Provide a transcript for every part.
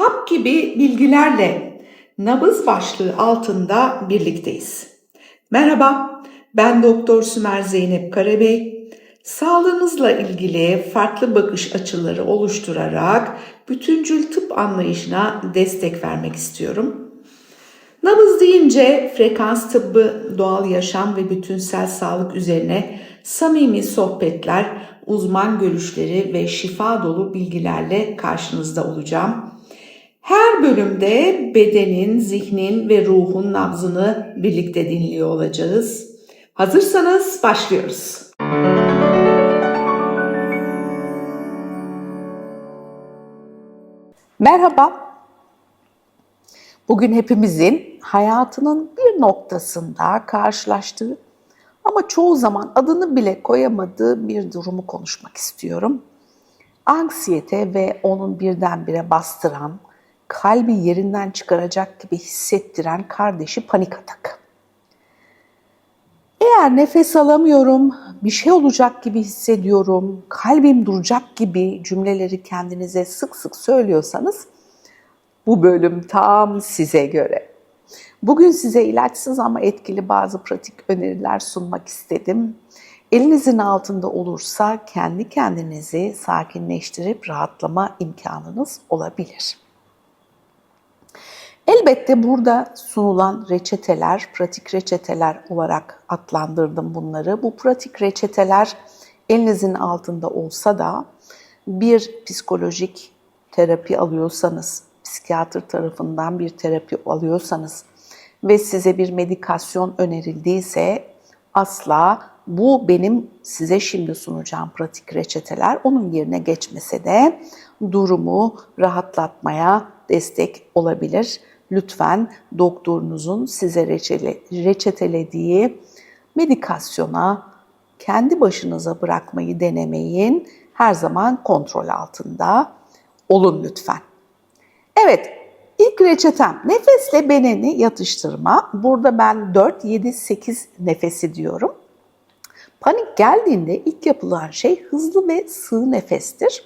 Hap gibi bilgilerle nabız başlığı altında birlikteyiz. Merhaba, ben Doktor Sümer Zeynep Karabey. Sağlığınızla ilgili farklı bakış açıları oluşturarak bütüncül tıp anlayışına destek vermek istiyorum. Nabız deyince frekans tıbbı, doğal yaşam ve bütünsel sağlık üzerine samimi sohbetler, uzman görüşleri ve şifa dolu bilgilerle karşınızda olacağım. Her bölümde bedenin, zihnin ve ruhun nabzını birlikte dinliyor olacağız. Hazırsanız başlıyoruz. Merhaba. Bugün hepimizin hayatının bir noktasında karşılaştığı ama çoğu zaman adını bile koyamadığı bir durumu konuşmak istiyorum. Anksiyete ve onun birdenbire bastıran, kalbi yerinden çıkaracak gibi hissettiren kardeşi panik atak. Eğer nefes alamıyorum, bir şey olacak gibi hissediyorum, kalbim duracak gibi cümleleri kendinize sık sık söylüyorsanız bu bölüm tam size göre. Bugün size ilaçsız ama etkili bazı pratik öneriler sunmak istedim. Elinizin altında olursa kendi kendinizi sakinleştirip rahatlama imkanınız olabilir. Elbette burada sunulan reçeteler, pratik reçeteler olarak adlandırdım bunları. Bu pratik reçeteler elinizin altında olsa da bir psikolojik terapi alıyorsanız, psikiyatr tarafından bir terapi alıyorsanız ve size bir medikasyon önerildiyse asla bu benim size şimdi sunacağım pratik reçeteler onun yerine geçmese de durumu rahatlatmaya destek olabilir. Lütfen doktorunuzun size reçetelediği medikasyona kendi başınıza bırakmayı denemeyin. Her zaman kontrol altında olun lütfen. Evet, ilk reçetem nefesle bedeni yatıştırma. Burada ben 4, 7, 8 nefesi diyorum. Panik geldiğinde ilk yapılan şey hızlı ve sığ nefestir.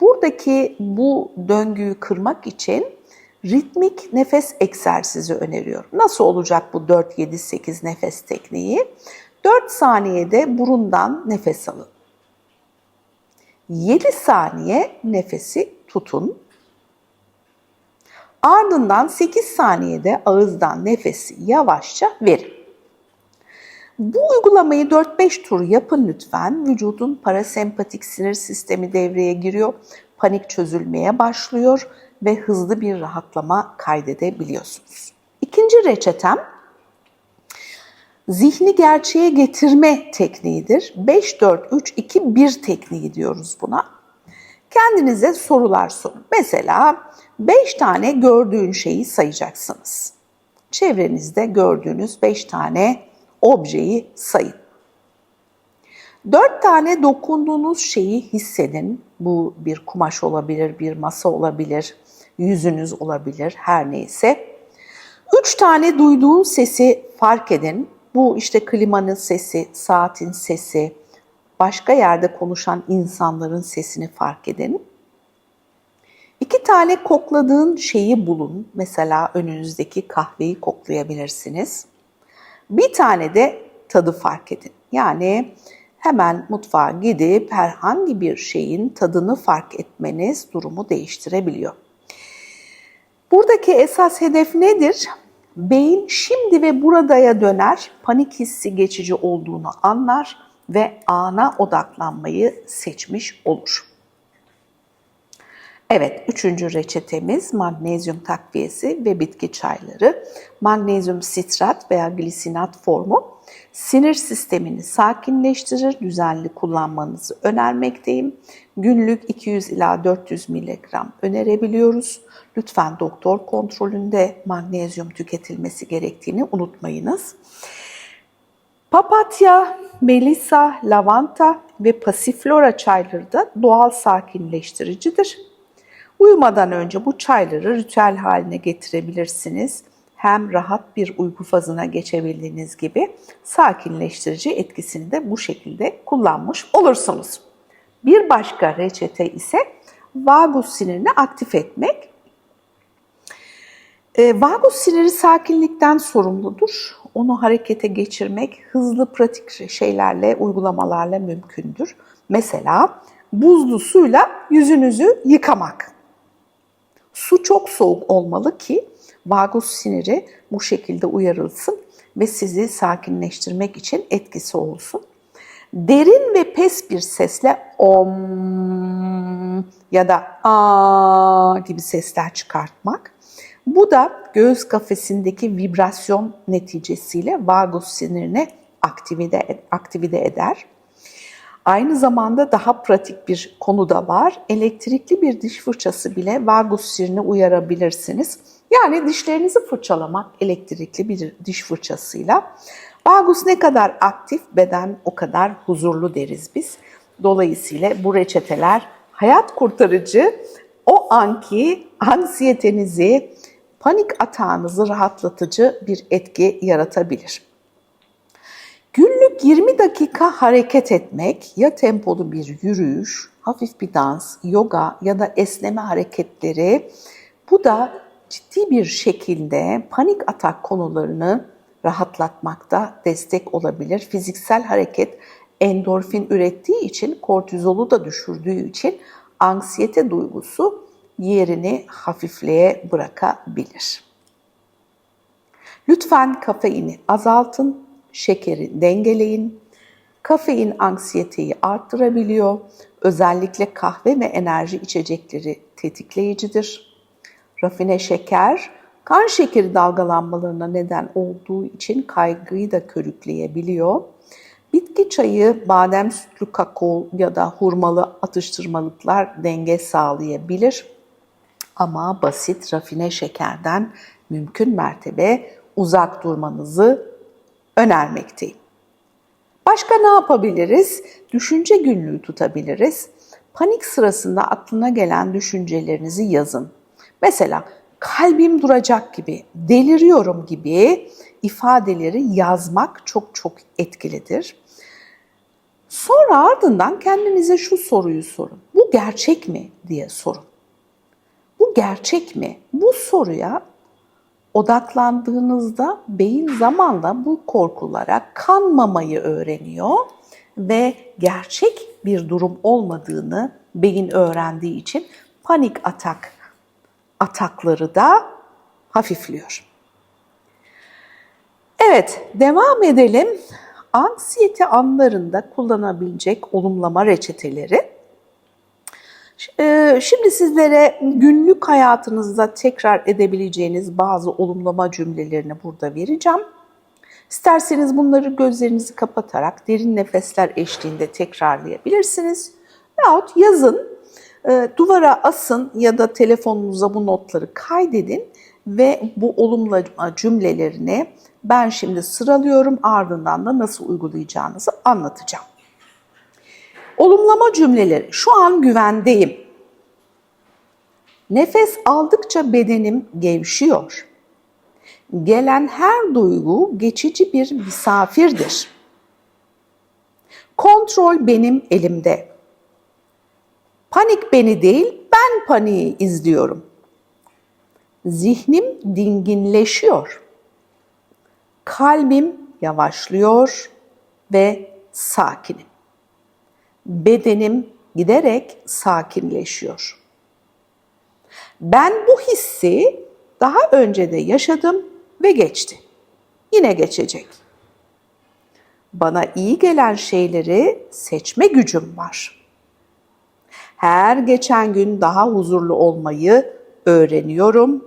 Buradaki bu döngüyü kırmak için ritmik nefes egzersizi öneriyorum. Nasıl olacak bu 4-7-8 nefes tekniği? 4 saniyede burundan nefes alın. 7 saniye nefesi tutun. Ardından 8 saniyede ağızdan nefesi yavaşça verin. Bu uygulamayı 4-5 tur yapın lütfen. Vücudun parasempatik sinir sistemi devreye giriyor. Panik çözülmeye başlıyor ve hızlı bir rahatlama kaydedebiliyorsunuz. İkinci reçetem zihni gerçeğe getirme tekniğidir. 5-4-3-2-1 tekniği diyoruz buna. Kendinize sorular sorun. Mesela 5 tane gördüğün şeyi sayacaksınız. Çevrenizde gördüğünüz 5 tane objeyi sayın. 4 tane dokunduğunuz şeyi hissedin. Bu bir kumaş olabilir, bir masa olabilir, yüzünüz olabilir, her neyse. 3 tane duyduğun sesi fark edin. Bu işte klimanın sesi, saatin sesi, başka yerde konuşan insanların sesini fark edin. İki tane kokladığın şeyi bulun. Mesela önünüzdeki kahveyi koklayabilirsiniz. Bir tane de tadı fark edin. Yani hemen mutfağa gidip herhangi bir şeyin tadını fark etmeniz durumu değiştirebiliyor. Buradaki esas hedef nedir? Beyin şimdi ve buradaya döner, panik hissi geçici olduğunu anlar ve ana odaklanmayı seçmiş olur. Evet, üçüncü reçetemiz magnezyum takviyesi ve bitki çayları. Magnezyum sitrat veya glisinat formu sinir sistemini sakinleştirir, düzenli kullanmanızı önermekteyim. Günlük 200 ila 400 mg önerebiliyoruz. Lütfen doktor kontrolünde magnezyum tüketilmesi gerektiğini unutmayınız. Papatya, melisa, lavanta ve pasiflora çayları da doğal sakinleştiricidir. Uyumadan önce bu çayları ritüel haline getirebilirsiniz. Hem rahat bir uyku fazına geçebildiğiniz gibi sakinleştirici etkisini de bu şekilde kullanmış olursunuz. Bir başka reçete ise vagus sinirini aktif etmek. E, vagus siniri sakinlikten sorumludur. Onu harekete geçirmek hızlı pratik şeylerle, uygulamalarla mümkündür. Mesela buzlu suyla yüzünüzü yıkamak. Su çok soğuk olmalı ki vagus siniri bu şekilde uyarılsın ve sizi sakinleştirmek için etkisi olsun. Derin ve pes bir sesle om ya da a gibi sesler çıkartmak. Bu da göğüs kafesindeki vibrasyon neticesiyle vagus sinirini aktivide, aktivide eder. Aynı zamanda daha pratik bir konu da var. Elektrikli bir diş fırçası bile vagus sinirini uyarabilirsiniz. Yani dişlerinizi fırçalamak elektrikli bir diş fırçasıyla. Vagus ne kadar aktif, beden o kadar huzurlu deriz biz. Dolayısıyla bu reçeteler hayat kurtarıcı, o anki anksiyetenizi, panik atağınızı rahatlatıcı bir etki yaratabilir. Günlük 20 dakika hareket etmek, ya tempolu bir yürüyüş, hafif bir dans, yoga ya da esneme hareketleri bu da ciddi bir şekilde panik atak konularını rahatlatmakta destek olabilir. Fiziksel hareket endorfin ürettiği için, kortizolu da düşürdüğü için anksiyete duygusu yerini hafifliğe bırakabilir. Lütfen kafeini azaltın, şekeri dengeleyin. Kafein anksiyeteyi arttırabiliyor. Özellikle kahve ve enerji içecekleri tetikleyicidir. Rafine şeker, kan şekeri dalgalanmalarına neden olduğu için kaygıyı da körükleyebiliyor. Bitki çayı, badem sütlü kakao ya da hurmalı atıştırmalıklar denge sağlayabilir. Ama basit rafine şekerden mümkün mertebe uzak durmanızı önermekteyim. Başka ne yapabiliriz? Düşünce günlüğü tutabiliriz. Panik sırasında aklına gelen düşüncelerinizi yazın. Mesela kalbim duracak gibi, deliriyorum gibi ifadeleri yazmak çok çok etkilidir. Sonra ardından kendinize şu soruyu sorun. Bu gerçek mi diye sorun. Bu gerçek mi? Bu soruya odaklandığınızda beyin zamanla bu korkulara kanmamayı öğreniyor ve gerçek bir durum olmadığını beyin öğrendiği için panik atak atakları da hafifliyor. Evet, devam edelim. Anksiyete anlarında kullanabilecek olumlama reçeteleri. Ee, Şimdi sizlere günlük hayatınızda tekrar edebileceğiniz bazı olumlama cümlelerini burada vereceğim. İsterseniz bunları gözlerinizi kapatarak derin nefesler eşliğinde tekrarlayabilirsiniz. Yahut yazın, e, duvara asın ya da telefonunuza bu notları kaydedin ve bu olumlama cümlelerini ben şimdi sıralıyorum ardından da nasıl uygulayacağınızı anlatacağım. Olumlama cümleleri. Şu an güvendeyim. Nefes aldıkça bedenim gevşiyor. Gelen her duygu geçici bir misafirdir. Kontrol benim elimde. Panik beni değil, ben paniği izliyorum. Zihnim dinginleşiyor. Kalbim yavaşlıyor ve sakinim bedenim giderek sakinleşiyor. Ben bu hissi daha önce de yaşadım ve geçti. Yine geçecek. Bana iyi gelen şeyleri seçme gücüm var. Her geçen gün daha huzurlu olmayı öğreniyorum.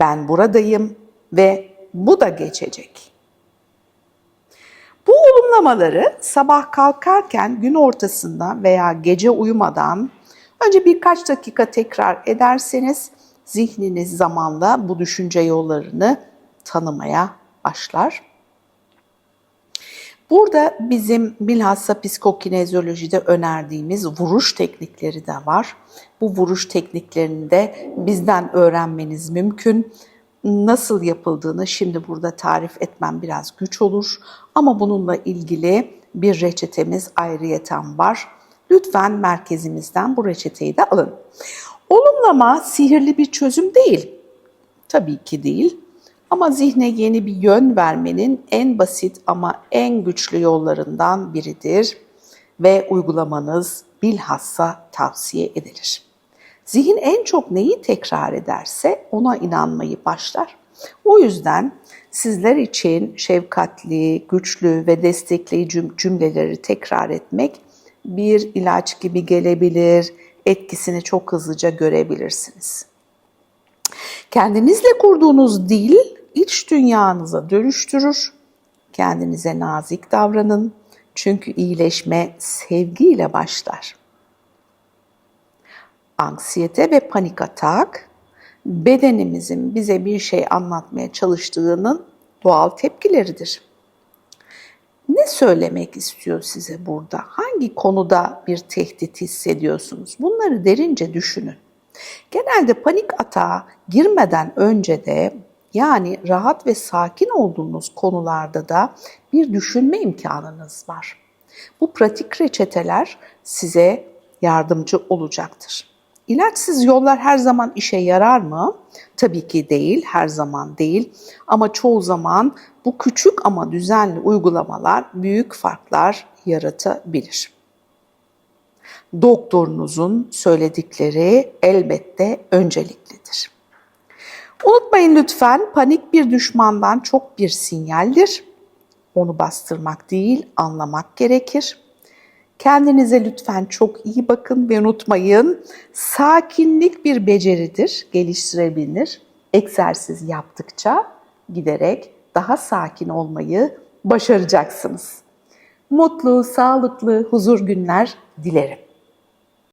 Ben buradayım ve bu da geçecek. Bu olumlamaları sabah kalkarken gün ortasında veya gece uyumadan önce birkaç dakika tekrar ederseniz zihniniz zamanla bu düşünce yollarını tanımaya başlar. Burada bizim bilhassa psikokinezyolojide önerdiğimiz vuruş teknikleri de var. Bu vuruş tekniklerini de bizden öğrenmeniz mümkün nasıl yapıldığını şimdi burada tarif etmem biraz güç olur ama bununla ilgili bir reçetemiz ayrıyeten var. Lütfen merkezimizden bu reçeteyi de alın. Olumlama sihirli bir çözüm değil. Tabii ki değil. Ama zihne yeni bir yön vermenin en basit ama en güçlü yollarından biridir ve uygulamanız bilhassa tavsiye edilir. Zihin en çok neyi tekrar ederse ona inanmayı başlar. O yüzden sizler için şefkatli, güçlü ve destekleyici cümleleri tekrar etmek bir ilaç gibi gelebilir, etkisini çok hızlıca görebilirsiniz. Kendinizle kurduğunuz dil iç dünyanıza dönüştürür. Kendinize nazik davranın. Çünkü iyileşme sevgiyle başlar. Anksiyete ve panik atak bedenimizin bize bir şey anlatmaya çalıştığının doğal tepkileridir. Ne söylemek istiyor size burada? Hangi konuda bir tehdit hissediyorsunuz? Bunları derince düşünün. Genelde panik atağa girmeden önce de yani rahat ve sakin olduğunuz konularda da bir düşünme imkanınız var. Bu pratik reçeteler size yardımcı olacaktır. İlaçsız yollar her zaman işe yarar mı? Tabii ki değil, her zaman değil. Ama çoğu zaman bu küçük ama düzenli uygulamalar büyük farklar yaratabilir. Doktorunuzun söyledikleri elbette önceliklidir. Unutmayın lütfen panik bir düşmandan çok bir sinyaldir. Onu bastırmak değil, anlamak gerekir. Kendinize lütfen çok iyi bakın ve unutmayın sakinlik bir beceridir, geliştirebilir. Egzersiz yaptıkça giderek daha sakin olmayı başaracaksınız. Mutlu, sağlıklı, huzur günler dilerim.